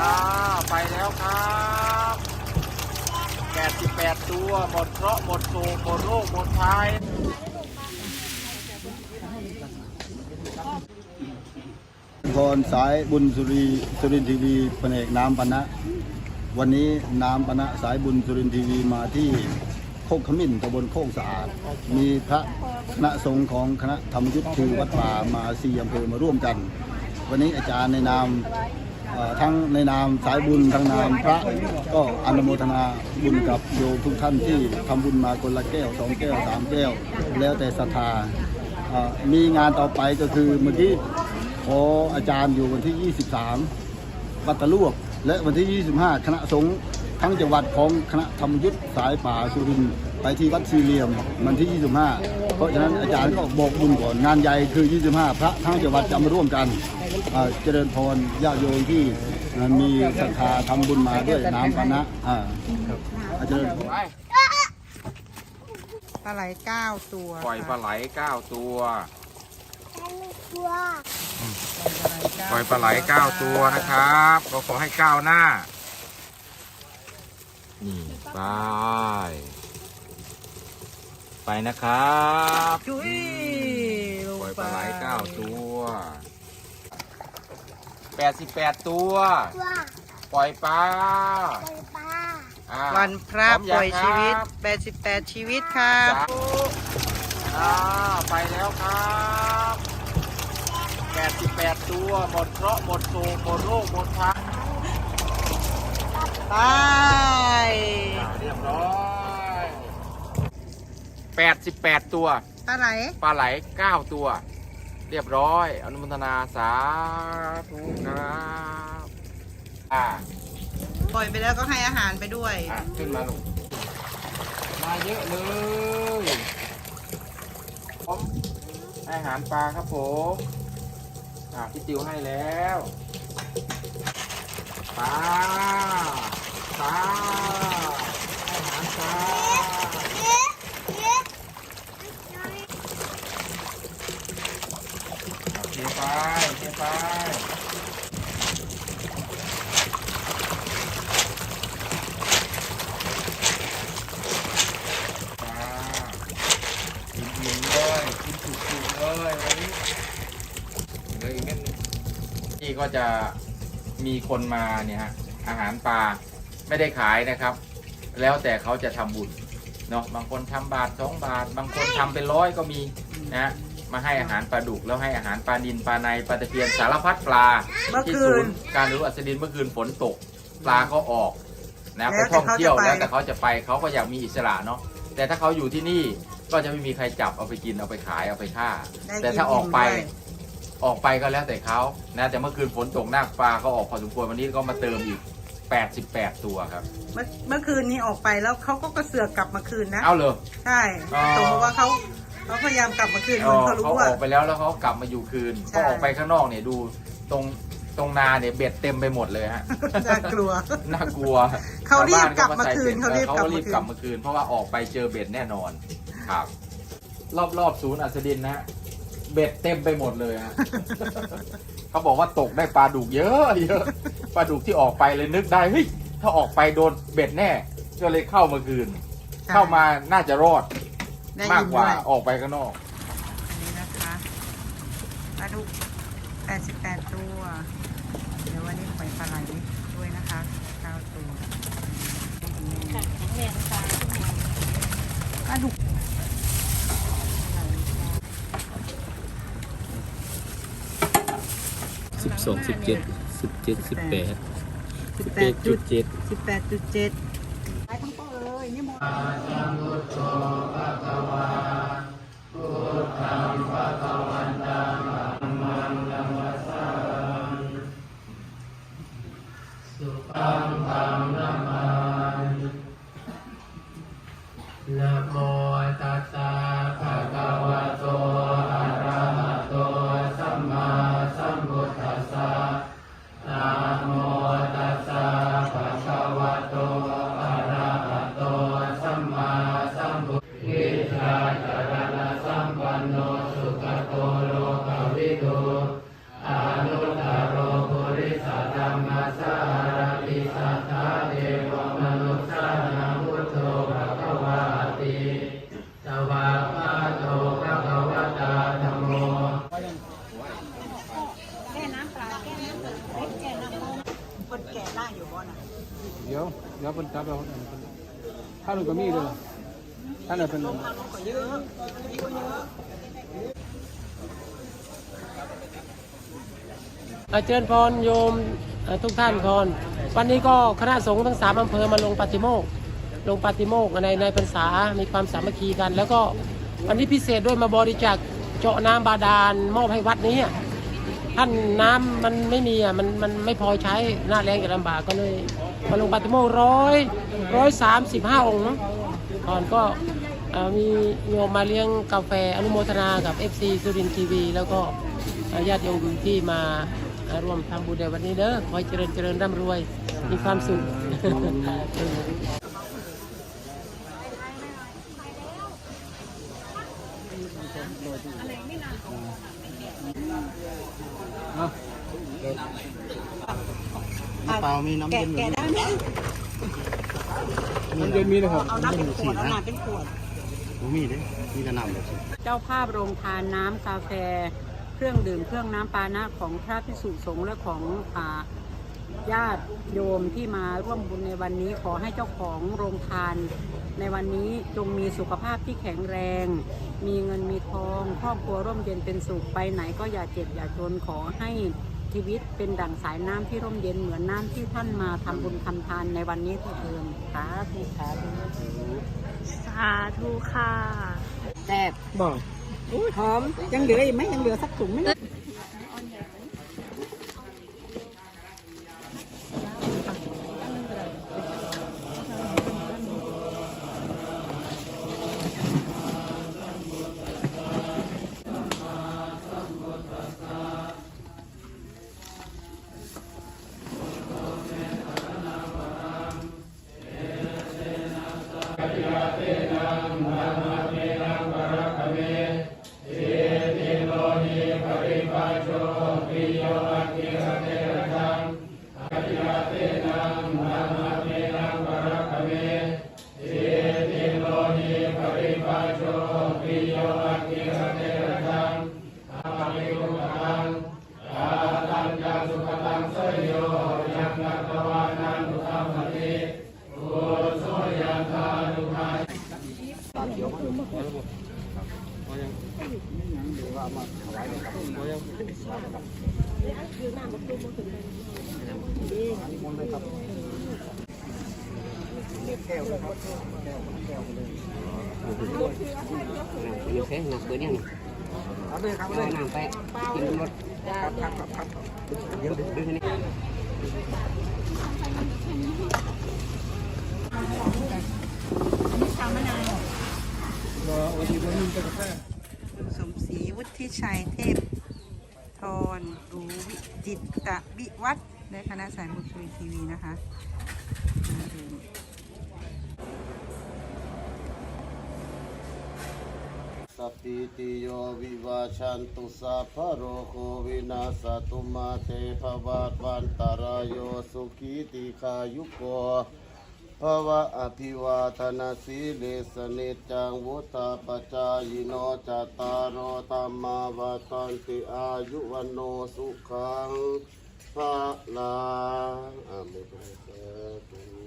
อ่าไปแล้วครับ88ตัว หมดเคราะห์หมดโศกหมดโรคหมดภัยพรสายบุญสุรีสุรินทีวีแผนกน้ำปนะ วันนี้น้ำปนะสายบุญสุรินทีวีมาที่โคกขมิ้นตำบลโคกสะอาด มีพระคณะสงฆ์ของคณะธรรมยุทธ์คือวัดป่ามาสี่อำเภอมาร่วมกัน วันนี้อาจารย์ในนาม ทั้งในนามสายบุญทั้งนามพระก็อนุโมทนาบุญกับโยมทุกท่านที่ทำบุญมาคนละแก้วสองแก้วสามแก้ว แล้วแต่ศรัทธามีงานต่อไปก็คือเมื่อกี้ขออาจารย์อยู่วันที่ 23วัดตะลวก และวันที่ 25 คณะสงฆ์ทั้งจังหวัดของคณะธรรมยุทธสายป่าสุรินไปที่วัดสี่เหลี่ยมวันที่ 25 เพราะฉะนั้นอาจารย์ก็บอกบุญก่อนงานใหญ่คือ 25 พระทั้งจังหวัดจะมาร่วมกันอ่าเจริญพรญาติโยมที่อ่ามีศรัทธาทำบุญมาด้วยน้ำปานะอ่าครับอาจารย์ไปปลาไหลเก้าตัวปล่อยปลาไหล9ตัวปปล่ล่ออยยปปลาลาไหไหลล9เก้าตัตัววนะนะคครัรับก็ขอให้ก้าวหน้านี่ไป ไปนะครับจุ้ยลงปล่อยไปปลาไหล9ตัว88ตัวปล่อยปลาอ่า วันพระพร้อมปล่อยงชีวิตครับ 88 ชีวิตครับสาธุอ่าไปแล้วครับ88ตัว หมดเคราะห์หมดโศกหมดโรคหมดภัยไปเรียบร้อย 88 ตัว ปลาไหล ปลาไหล 9 ตัว เรียบร้อย อนุโมทนาสาธุครับอ่าปล่อยไปแล้วก็ให้อาหารไปด้วย อะขึ้นมาลูกมาเยอะเลยผมให้อาหารปลาครับผมอะพี่ติวให้แล้วปลาปลาให้อาหารปลาโอเคไปโอเคไปปลา กินอิ่มเลยกินสุกๆเลยวันนี้เหลยอีกเม็ดนึงนี่ก็จะมีคนมาเนี่ยฮะอาหารปลาไม่ได้ขายนะครับ แล้วแต่เขาจะทำบุญเนาะบางคนทำบาทสองบาท บางคนทำเป็นร้อยก็มีนะฮะมาให้อาหารปลาดุกแล้วให้อาหารปลาดินปลาในปลาตะเพียนสารพัดปลาเมื่อที่คืศูนนย์การรู้อัศดินเมื่อคืนฝนตกปลาก็ออกนะแล้ไปวแต่ท่องเที่ยวเขาจะไป แล้วแต่เขาจะไปเขาก็อยากมีอิสระเนาะแต่ถ้าเขาอยู่ที่นี่ ก็จะไม่มีใครจับเอาไปกินเอาไปขายเอาไปฆ่า ได้แต่ถ้าออกไปนด้วยออกไปก็แล้วแต่เขานะแต่เมื่อคืนฝนตกหน้าปลาก็ออกพอสมควรวันนี้ก็มาเติมอีก 88 ตัวครับ เมื่อเมื่อคืนนี้ออกไปแล้วเขาก็กระเสือกกลับมาคืนนะ เอาเลย ใช่อ๋อ ตรงว่าเขาเขาพยายามกลับมาคืนเหอ๋มืออนเขาเขารู้อว่าอกไปแล้วแล้วเขากลับมาอยู่คืนใช่พอออกไปข้างนอกเนี่ยดูตรงตรงนาเนี่ยเบ็ดเต็มไปหมดเลยฮะ น่ากลัว น่ากลัวเขารีบชวบ้นกลับมาใส่คืนบ็ดเขารีบเขาก็รีบกกลัลับบมามาคืคืนนเพราะว่าออกไปเจอเบ็ดแน่นอน ครับ รอบรอบศูนย์อัศดินนะฮะเบ็ดเต็มไปหมดเลยฮะ เขาบอกว่าตกได้ปลาดุกเยอะเยอะปลาดุกที่ออกไปเลยนึกได้เฮ้ยถ้าออกไปโดนเบ็ดแน่ก็เลยเข้ามาคืน ใช่เข้ามาน่าจะรอดได้มากยินกว่าด้วยออกไปข้างนอก อันนี้นะคะปลาดุก88 ตัว เดี๋ยววันนี้ปล่อยปลาไหลด้วยนะคะ9ตัว ค่ะแข็งแรงค่ะปลาดุก สิบส องสิบเจ็ดสิบเจ็ดสิบแปดสิบแปด18จุดเจ็ด18.7ไปทั้งโต๊ะเลยนี่หมด แกะได้อยู่บ่น่ะเดี๋ยวเดี๋ยวเป็นจับเราถ้าลูกก็มีเลยถ้าเราเป็นทางนู้นก็เยอะนี่ก็เยอะอาเจริญพรโยมเอ่อทุกท่านก่อนวันนี้ก็คณะสงฆ์ทั้งสามอำเภอมาลงปฏิโมกข์ลงปฏิโมกข์ในในพรรษา มีความสามัคคีกัน แล้วก็วันนี้พิเศษด้วยมาบริจาคเจาะน้ำบาดาลมอบให้วัดนี้อะ ท่านน้ำมันไม่มีอะมันมันไม่พอใช้หน้าแรงจะลำบากก็เลยมาลงปฏิโมร้อยร้อยสามสิบห้าองค์มั้งก่อนก็มีโยมมาเลี้ยงกาแฟอนุโมทนากับ FC สุรินทร์ทีวี แล้วก็ญาติโยมที่มาร่วมทำบุญในวันนี้เด้อขอเจริญเจริญร่ำรวย มีความสุข เปล่ามีน้ำแกะเย็นแกะได้ไหมมันเย็นมีนะครับเอาน้ำเป็นขวดเอาน้ำเป็นขวดมีเด้มีแต่น้ำแบบเจ้าภาพโรงทานน้ำกาแฟ เครื่องดื่มเครื่องน้ำปานะของพระพิสุสงฆ์และของอ่า ญาติโยมที่มาร่วมบุญในวันนี้ขอให้เจ้าของโรงทาน ในวันนี้จงมีสุขภาพที่แข็งแรง มีเงินมีทองครอบครัวร่มเย็นเป็นสุขไปไหนก็อย่าเจ็บอย่าจนขอให้ชีวิตเป็นดั่งสายน้ำที่ร่มเย็นเหมือนน้ำที่ท่านมาทำบุญทำทานในวันนี้เถิดสาธุสาธุสาธุค่ะแซ่บบอกหอมยังเหลืออีกไหมยังเหลือสักถุงไหม อยู่แค่หนักเบอร์เนี่ยเอาเลยครับเลยน้ำไปกินรถเดี๋ยวดึงอันนี้คุณ สมศรีวุฒิชัยเทพทรรูวิจิตตวิวัฒน์ในคณะสายบุญชุยทีวีนะคะสัพพิติโยวิวาชันตุสัพพะโรโควินาสตุมาเตภวัตวันตารายโยสุขีติขายุโก ภวะอภิวาทนาสีเลสเนจังวุตาปจายโนจตารโอธรรมาวาตันติอายุวันโนสุขังภะลังอามุตสาธุ